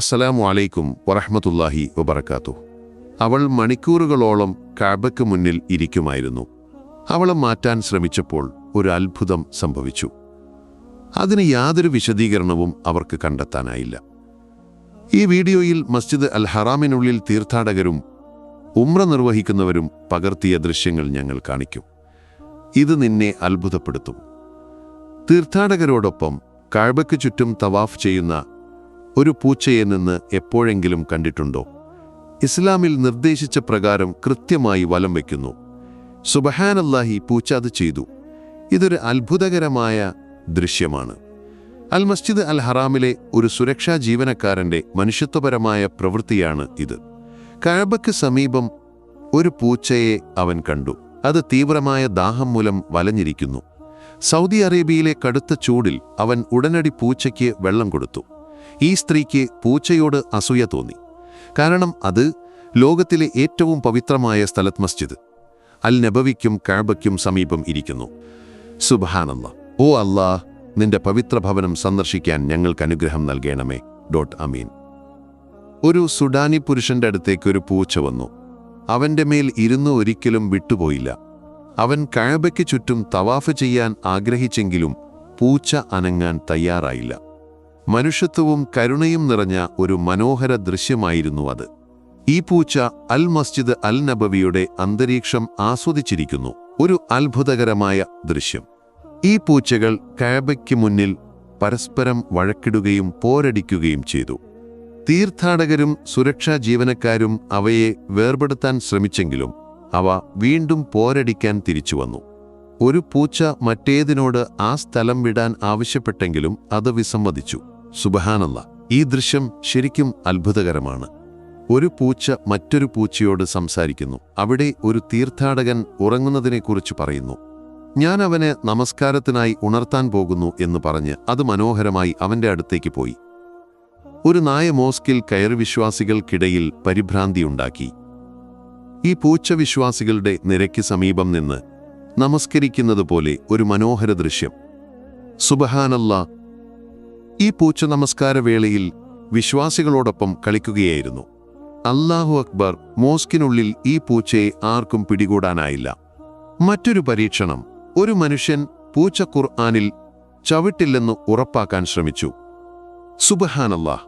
അസ്സലാമു അലൈക്കും വറഹ്മത്തുള്ളാഹി വബർക്കാത്തു അവൾ മണിക്കൂറുകളോളം കാബയ്ക്ക് മുന്നിൽ ഇരിക്കുമായിരുന്നു. അവളെ മാറ്റാൻ ശ്രമിച്ചപ്പോൾ ഒരു അത്ഭുതം സംഭവിച്ചു. അതിന് യാതൊരു വിശദീകരണവും അവർക്ക് കണ്ടെത്താനായില്ല. ഈ വീഡിയോയിൽ മസ്ജിദ് അൽ ഹറാമിനുള്ളിൽ തീർത്ഥാടകരും ഉമ്ര നിർവഹിക്കുന്നവരും പകർത്തിയ ദൃശ്യങ്ങൾ ഞങ്ങൾ കാണിക്കും. ഇത് നിന്നെ അത്ഭുതപ്പെടുത്തും. തീർത്ഥാടകരോടൊപ്പം കാഴ്ബയ്ക്ക് ചുറ്റും തവാഫ് ചെയ്യുന്ന ഒരു പൂച്ചയെ നിന്ന് എപ്പോഴെങ്കിലും കണ്ടിട്ടുണ്ടോ? ഇസ്ലാമിൽ നിർദ്ദേശിച്ച പ്രകാരം കൃത്യമായി വലം വയ്ക്കുന്നു. സുബഹാനല്ലാഹി പൂച്ച അത് ചെയ്തു. ഇതൊരു അത്ഭുതകരമായ ദൃശ്യമാണ്. അൽ മസ്ജിദ് അൽ ഹറാമിലെ ഒരു സുരക്ഷാ ജീവനക്കാരന്റെ മനുഷ്യത്വപരമായ പ്രവൃത്തിയാണ് ഇത്. കഴബയ്ക്ക് സമീപം ഒരു പൂച്ചയെ അവൻ കണ്ടു. അത് തീവ്രമായ ദാഹം മൂലം വലഞ്ഞിരിക്കുന്നു. സൗദി അറേബ്യയിലെ കടുത്ത ചൂടിൽ അവൻ ഉടനടി പൂച്ചയ്ക്ക് വെള്ളം കൊടുത്തു. ഈ സ്ത്രീക്ക് പൂച്ചയോട് അസൂയ തോന്നി. കാരണം അത് ലോകത്തിലെ ഏറ്റവും പവിത്രമായ സ്ഥലത്ത് മസ്ജിദ്. അൽ നബവിക്കും കാബയ്ക്കും സമീപം ഇരിക്കുന്നു. സുബഹാനല്ല. ഓ അല്ലാ നിന്റെ പവിത്ര ഭവനം സന്ദർശിക്കാൻ ഞങ്ങൾക്ക് അനുഗ്രഹം നൽകണമേ. ഡോട്ട് അമീൻ. ഒരു സുഡാനി പുരുഷന്റെ അടുത്തേക്ക് ഒരു പൂച്ച വന്നു. അവന്റെ മേൽ ഇരുന്ന് ഒരിക്കലും വിട്ടുപോയില്ല. അവൻ കഴബയ്ക്ക് ചുറ്റും തവാഫ് ചെയ്യാൻ ആഗ്രഹിച്ചെങ്കിലും പൂച്ച അനങ്ങാൻ തയ്യാറായില്ല. മനുഷ്യത്വവും കരുണയും നിറഞ്ഞ ഒരു മനോഹര ദൃശ്യമായിരുന്നു അത്. ഈ പൂച്ച അൽ മസ്ജിദ് അൽ നബവിയുടെ അന്തരീക്ഷം ആസ്വദിച്ചിരിക്കുന്നു. ഒരു അത്ഭുതകരമായ ദൃശ്യം. ഈ പൂച്ചകൾ കാബയ്ക്ക് മുന്നിൽ പരസ്പരം വഴക്കിടുകയും പോരടിക്കുകയും ചെയ്തു. തീർത്ഥാടകരും സുരക്ഷാ ജീവനക്കാരും അവയെ വേർപെടുത്താൻ ശ്രമിച്ചെങ്കിലും അവ വീണ്ടും പോരടിക്കാൻ തിരിച്ചുവന്നു. ഒരു പൂച്ച മറ്റേതിനോട് ആ സ്ഥലം വിടാൻ ആവശ്യപ്പെട്ടെങ്കിലും അത് വിസമ്മതിച്ചു. സുബഹാനല്ല ഈ ദൃശ്യം ശരിക്കും അത്ഭുതകരമാണ്. ഒരു പൂച്ച മറ്റൊരു പൂച്ചയോട് സംസാരിക്കുന്നു. അവിടെ ഒരു തീർത്ഥാടകൻ ഉറങ്ങുന്നതിനെക്കുറിച്ച് പറയുന്നു. ഞാൻ അവനെ നമസ്കാരത്തിനായി ഉണർത്താൻ പോകുന്നു എന്ന് പറഞ്ഞ് അത് മനോഹരമായി അവന്റെ അടുത്തേക്ക് പോയി. ഒരു നായ മോസ്കിൽ കയറി വിശ്വാസികൾക്കിടയിൽ പരിഭ്രാന്തിയുണ്ടാക്കി ഈ പൂച്ച വിശ്വാസികളുടെ നിരയ്ക്ക് സമീപം നിന്ന് നമസ്കരിക്കുന്നത് പോലെ ഒരു മനോഹര ദൃശ്യം. സുബഹാനല്ല. ഈ പൂച്ച നമസ്കാര വേളയിൽ വിശ്വാസികളോടൊപ്പം കളിക്കുകയായിരുന്നു. അല്ലാഹു അക്ബർ മോസ്കിനുള്ളിൽ ഈ പൂച്ചയെ ആർക്കും പിടികൂടാനായില്ല. മറ്റൊരു പരീക്ഷണം. ഒരു മനുഷ്യൻ പൂച്ച ഖുർആാനിൽ ചവിട്ടില്ലെന്ന് ഉറപ്പാക്കാൻ ശ്രമിച്ചു. സുബഹാനല്ലാ.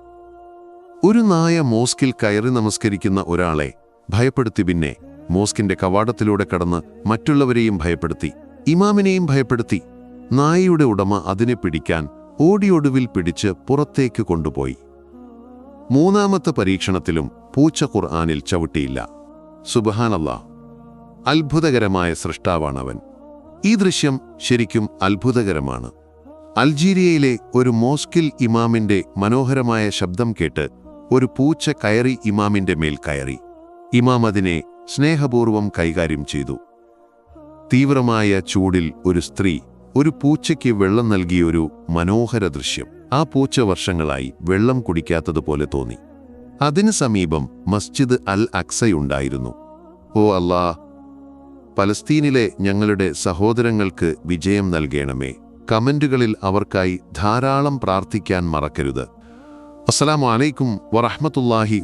ഒരു നായ മോസ്കിൽ കയറി നമസ്കരിക്കുന്ന ഒരാളെ ഭയപ്പെടുത്തി പിന്നെ മോസ്കിന്റെ കവാടത്തിലൂടെ കടന്ന് മറ്റുള്ളവരെയും ഭയപ്പെടുത്തി ഇമാമിനെയും ഭയപ്പെടുത്തി. നായയുടെ ഉടമ അതിനെ പിടിക്കാൻ ഓടിയൊടുവിൽ പിടിച്ച് പുറത്തേക്ക് കൊണ്ടുപോയി. മൂന്നാമത്തെ പരീക്ഷണത്തിലും പൂച്ച ഖുർആാനിൽ ചവിട്ടിയില്ല. സുബഹാനല്ലാ. അത്ഭുതകരമായ സൃഷ്ടാവാണവൻ. ഈ ദൃശ്യം ശരിക്കും അത്ഭുതകരമാണ്. അൾജീരിയയിലെ ഒരു മോസ്കിൽ ഇമാമിന്റെ മനോഹരമായ ശബ്ദം കേട്ട് ഒരു പൂച്ച കയറി ഇമാമിന്റെ മേൽ കയറി. ഇമാം അതിനെ സ്നേഹപൂർവം കൈകാര്യം ചെയ്തു. തീവ്രമായ ചൂടിൽ ഒരു സ്ത്രീ ഒരു പൂച്ചയ്ക്ക് വെള്ളം നൽകിയൊരു മനോഹര ദൃശ്യം. ആ പൂച്ച വർഷങ്ങളായി വെള്ളം കുടിക്കാത്തതുപോലെ തോന്നി. അതിന് സമീപം മസ്ജിദ് അൽ അക്സയുണ്ടായിരുന്നു ഓ അല്ലാ പലസ്തീനിലെ ഞങ്ങളുടെ സഹോദരങ്ങൾക്ക് വിജയം നൽകണമേ. കമന്റുകളിൽ അവർക്കായി ധാരാളം പ്രാർത്ഥിക്കാൻ മറക്കരുത്. അസ്സലാമു വറഹമത്തല്ലാഹി വറഹ്മത്തുള്ളാഹി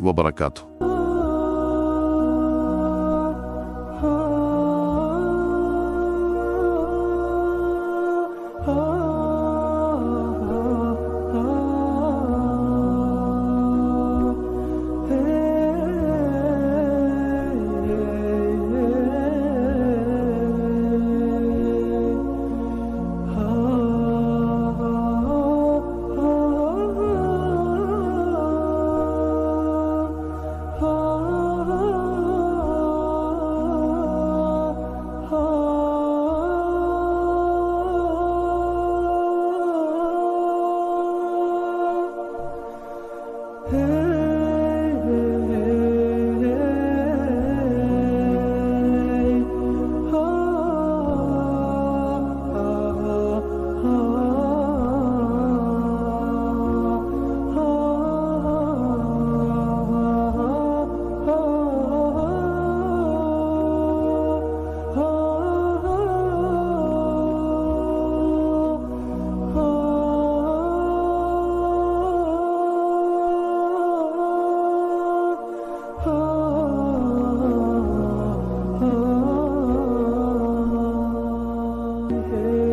on her.